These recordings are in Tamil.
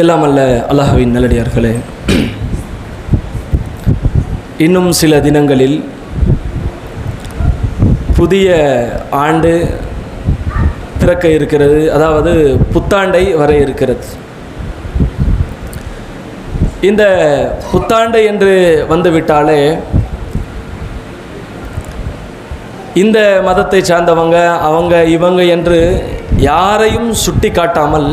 எல்லாம் அல்ல அல்லாஹுவின் நல்லடியார்களே. இன்னும் சில தினங்களில் புதிய ஆண்டு பிறக்க இருக்கிறது அதாவது புத்தாண்டை வர இருக்கிறது. இந்த புத்தாண்டு என்று வந்துவிட்டாலே இந்த மதத்தை சார்ந்தவங்க அவங்க இவங்க என்று யாரையும் சுட்டி காட்டாமல்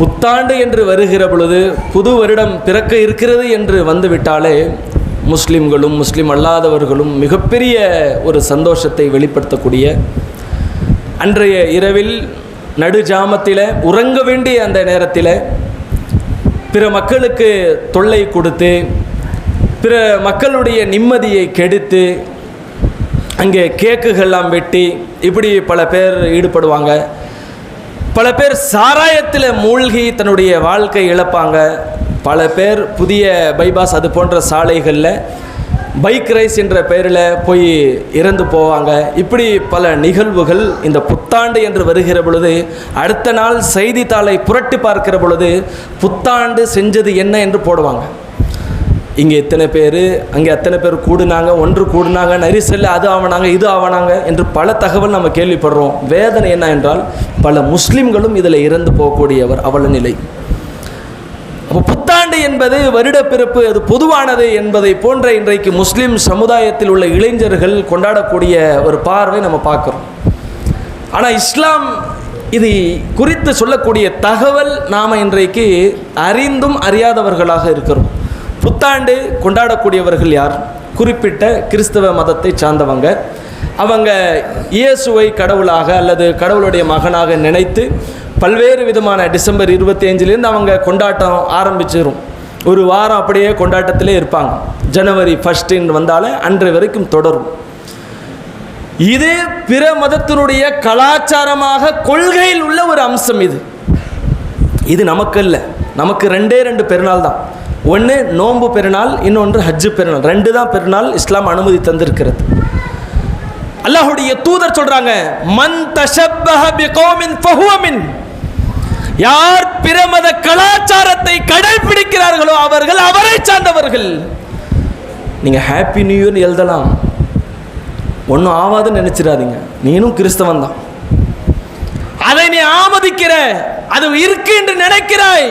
புத்தாண்டு என்று வருகிற பொழுது புது வருடம் பிறக்க இருக்கிறது என்று வந்துவிட்டாலே முஸ்லிம்களும் முஸ்லீம் அல்லாதவர்களும் மிகப்பெரிய ஒரு சந்தோஷத்தை வெளிப்படுத்தக்கூடிய அன்றைய இரவில் நடுஜாமத்தில் உறங்க வேண்டிய அந்த நேரத்தில் பிற மக்களுக்கு தொல்லை கொடுத்து பிற மக்களுடைய நிம்மதியை கெடுத்து அங்கே கேக்குகள்லாம் வெட்டி இப்படி பல பேர் ஈடுபடுவாங்க. பல பேர் சாராயத்தில் மூழ்கி தன்னுடைய வாழ்க்கை இழப்பாங்க. பல பேர் புதிய பைபாஸ் அது போன்ற சாலைகளில் பைக் ரைஸ் என்ற பெயரில் போய் இறந்து போவாங்க. இப்படி பல நிகழ்வுகள் இந்த புத்தாண்டு என்று வருகிற பொழுது அடுத்த நாள் செய்தித்தாளை புரட்டி பார்க்கிற பொழுது புத்தாண்டு செஞ்சது என்ன என்று போடுவாங்க. இங்கே இத்தனை பேர்? அங்கே அத்தனை பேர் கூடுனாங்க ஒன்று கூடுனாங்க நரிசல்ல அது ஆவனாங்க இது ஆவனாங்க என்று பல தகவல் நம்ம கேள்விப்படுறோம். வேதனை என்ன என்றால் பல முஸ்லிம்களும் இதில் இறந்து போகக்கூடியவர் அவல நிலை. அப்போ புத்தாண்டு என்பது வருடப்பிறப்பு அது பொதுவானது என்பதை போன்ற இன்றைக்கு முஸ்லீம் சமுதாயத்தில் உள்ள இளைஞர்கள் கொண்டாடக்கூடிய ஒரு பார்வை நம்ம பார்க்குறோம். ஆனால் இஸ்லாம் இது குறித்து சொல்லக்கூடிய தகவல் நாம் இன்றைக்கு அறிந்தும் அறியாதவர்களாக இருக்கிறோம். புத்தாண்டு கொண்டாடக்கூடியவர்கள் யார்? குறிப்பிட்ட கிறிஸ்தவ மதத்தை சார்ந்தவங்க. அவங்க இயேசுவை கடவுளாக அல்லது கடவுளுடைய மகனாக நினைத்து பல்வேறு விதமான டிசம்பர் இருபத்தி அஞ்சுலேருந்து அவங்க கொண்டாட்டம் ஆரம்பிச்சிடும் ஒரு வாரம் அப்படியே கொண்டாட்டத்திலே இருப்பாங்க. ஜனவரி ஃபஸ்ட்டுன்னு வந்தாலே அன்று வரைக்கும் தொடரும். இது பிற மதத்தினுடைய கலாச்சாரமாக கொள்கையில் உள்ள ஒரு அம்சம் இது. இது நமக்கு இல்லை நமக்கு ரெண்டே ரெண்டு பெருநாள் தான் ஒன்று நோன்பு பெருநாள் இன்னொன்று ஹஜ்ஜு பெருநாள். ரெண்டு தான் பெருநாள் இஸ்லாம் அனுமதி தந்திருக்கிறது. அல்லாஹுடைய தூதர் சொல்றாங்க மன் தஷப்பஹ பிகௌமின் ஃபஹுவ யார் பிரமத கலாச்சாரத்தை கடைபிடிக்கிறார்களோ அவர்கள் அவரை சார்ந்தவர்கள். நீங்க ஹாப்பி நியூ இயர் எழுதலாம். ஒன்றும் ஆவாதுன்னு நினைச்சிடாதீங்க. நீனும் கிறிஸ்தவன் தான். அதை நீ ஆமதிக்கிற அது இருக்கு என்று நினைக்கிறாய்.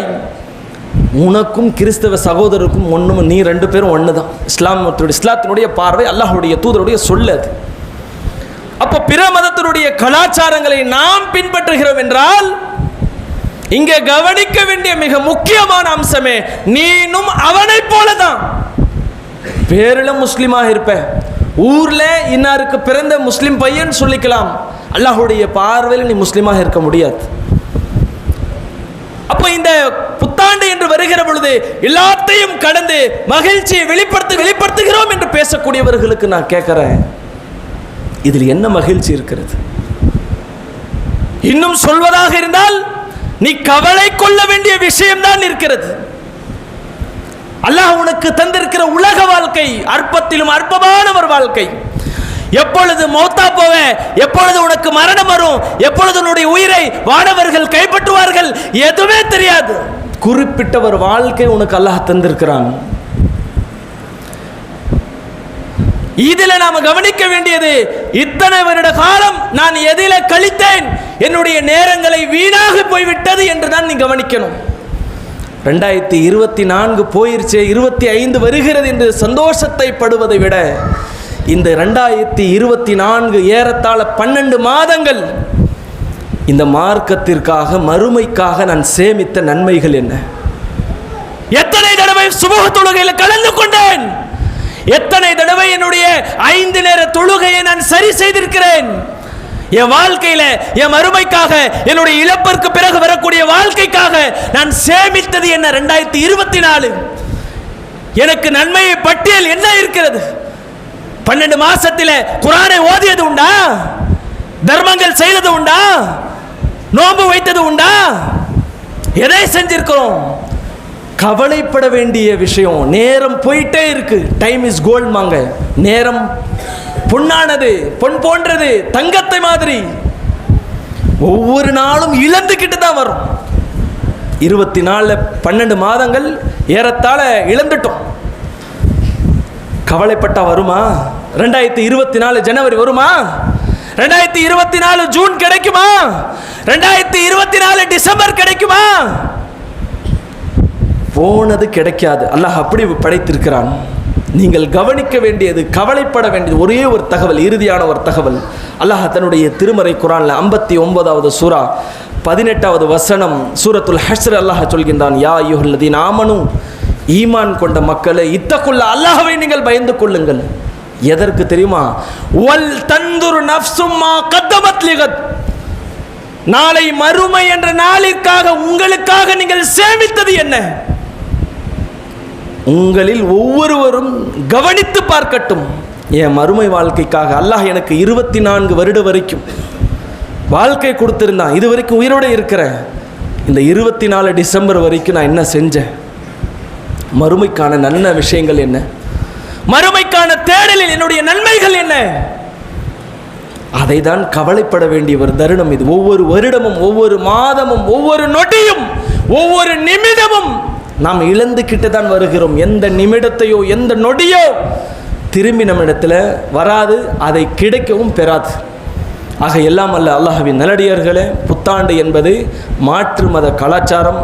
உனக்கும் கிறிஸ்தவ சகோதரருக்கும் ஒன்றும் நீ ரெண்டு பேரும் ஒன்று தான் இஸ்லாமத்துடைய இஸ்லாத்தினுடைய பார்வை அல்லாஹுடைய தூதருடைய சொல்லு அது. அப்போ பிற மதத்தினுடைய கலாச்சாரங்களை நாம் பின்பற்றுகிறோம் என்றால் இங்கே கவனிக்க வேண்டிய மிக முக்கியமான அம்சமே நீனும் அவனைப் போல தான் பேரில் முஸ்லீமாக இருப்ப. ஊர்ல இன்னாருக்கு பிறந்த முஸ்லீம் பையன் சொல்லிக்கலாம். அல்லாஹுடைய பார்வையில் நீ முஸ்லீமாக இருக்க முடியாது. அப்போ இந்த புத்தாண்டு என்று வருகிற பொழுது எல்லாத்தையும் கடந்து மகிழ்ச்சியை வெளிப்படுத்த வெளிப்படுத்துகிறோம் என்று பேசக்கூடியவர்களுக்கு நான் கேட்கிறேன். இதில் என்ன மகிழ்ச்சி இருக்கிறது? இன்னும் சொல்வதாக இருந்தால் நீ கவலை கொள்ள வேண்டிய விஷயம்தான் இருக்கிறது. அல்லாஹ் உனக்கு தந்திருக்கிற உலக வாழ்க்கை அற்பத்திலும் அற்பமான ஒரு வாழ்க்கை. எப்பொழுது மௌத்தா போவேன் எப்பொழுது உனக்கு மரணம் வரும். எப்பொழுது உன்னுடைய உயிரை வானவர்கள் கைப்பற்றுவார்கள்? எதுவுமே தெரியாது. குறிப்பிட்ட ஒரு வாழ்க்கை உனக்கு அல்லாஹ் தந்திருக்கிறான். இதில் நாம் கவனிக்க வேண்டியது இத்தனை வருட காலம் நான் எதில கழித்தேன். என்னுடைய நேரங்களை வீணாக போய்விட்டது என்று தான் நீ கவனிக்கணும். ரெண்டாயிரத்தி இருபத்தி நான்கு போயிருச்சு இருபத்தி ஐந்து வருகிறது என்று சந்தோஷத்தை படுவதை விட இந்த ரெண்டாயிரத்தி இருபத்தி நான்கு ஏறத்தாழ பன்னெண்டு மாதங்கள் இந்த மார்க்கத்திற்காக மறுமைக்காக நான் சேமித்த நன்மைகள் என்ன? எத்தனை தடவை சுமூக தொழுகையில் கலந்து கொண்டேன்? எத்தனை தடவை என்னுடைய ஐந்து நேர தொழுகையை நான் சரி செய்திருக்கிறேன்? என் வாழ்க்கையில என் மறுமைக்காக என்னுடைய இழப்பிற்கு பிறகு வரக்கூடிய வாழ்க்கைக்காக நான் சேமித்தது என்ன? ரெண்டாயிரத்தி இருபத்தி நாலு. எனக்கு நன்மையை பட்டியல் என்ன இருக்கிறது? பன்னெண்டு மாசத்தில் குரானை ஓதியது உண்டா? தர்மங்கள் செய்தது உண்டா? நோன்பு வைத்தது உண்டா? எதை செஞ்சிருக்கிறோம்? கவலைப்பட வேண்டிய விஷயம். நேரம் போயிட்டே இருக்கு. டைம் இஸ் கோல்ட் மாங்க. நேரம் பொன்னானது பொன் போன்றது தங்கத்தை மாதிரி. ஒவ்வொரு நாளும் இழந்துக்கிட்டு தான் வரும். இருபத்தி நாலு பன்னெண்டு மாதங்கள் ஏறத்தாழ இழந்துட்டோம். கவலைப்பட்டா வருமா? ரெண்டாயிரத்தி இருபத்தி நாலு ஜனவரி வருமா? ரெண்டாயிரத்தி இருபத்தி நாலு ஜூன் கிடைக்குமா? ரெண்டாயிரத்தி இருபத்தி நாலு டிசம்பர் கிடைக்குமா? போனது கிடைக்காது. அல்லாஹ் அப்படி படைத்திருக்கிறான். நீங்கள் கவனிக்க வேண்டியது கவலைப்பட வேண்டியது ஒரே ஒரு தகவல் இறுதியான ஒரு தகவல். அல்லாஹ் தன்னுடைய திருமறை குரானில் ஐம்பத்தி ஒன்பதாவது சூரா பதினெட்டாவது வசனம் சூரத்துல் ஹஸ்ர் அல்லாஹ் சொல்கின்றான் யா யுஹல்லதீன் நாமனும் ஈமான் கொண்ட மக்களை இத்தக்குள்ள அல்லாஹவை நீங்கள் பயந்து கொள்ளுங்கள். எதற்கு தெரியுமா? வல் தந்துரு நஃப்சும்மா கத்தமத் லிகத். நாளை மறுமை என்ற நாளிற்காக உங்களுக்காக நீங்கள் சேமித்தது என்ன? உங்களில் ஒவ்வொருவரும் கவனித்து பார்க்கட்டும். என் மறுமை வாழ்க்கைக்காக அல்லாஹ் எனக்கு இருபத்தி நான்கு வருட வரைக்கும் வாழ்க்கை கொடுத்துருந்தான். இது வரைக்கும் உயிரோடு இருக்கிறேன். இந்த இருபத்தி நாலு டிசம்பர் வரைக்கும் நான் என்ன செஞ்சேன்? மறுமைக்கான நல்ல விஷயங்கள் என்ன? மறுமைக்கான தேடலில் என்னுடைய நன்மைகள் என்ன? அதை தான் கவலைப்பட வேண்டிய ஒரு தருணம் இது. ஒவ்வொரு வருடமும் ஒவ்வொரு மாதமும் ஒவ்வொரு நொடியும் ஒவ்வொரு நிமிடமும் நாம் இழந்துக்கிட்டு தான் வருகிறோம். எந்த நிமிடத்தையோ எந்த நொடியோ திரும்பி நம்மிடத்தில் வராது அதை கிடைக்கவும் பெறாது. ஆக எல்லாம் அல்ல அல்லாஹவின் நல்லடியார்களே புத்தாண்டு என்பது மாற்று மத கலாச்சாரம்.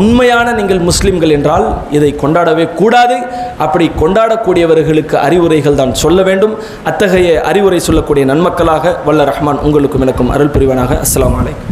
உண்மையான நீங்கள் முஸ்லிம்கள் என்றால் இதை கொண்டாடவே கூடாது. அப்படி கொண்டாடக்கூடியவர்களுக்கு அறிவுரைகள் தான் சொல்ல வேண்டும். அத்தகைய அறிவுரை சொல்லக்கூடிய நன்மக்களாக வல்ல ரஹ்மான் உங்களுக்கும் எனக்கும் அருள் புரிவனாக. அஸ்லாம் அலைக்கும்.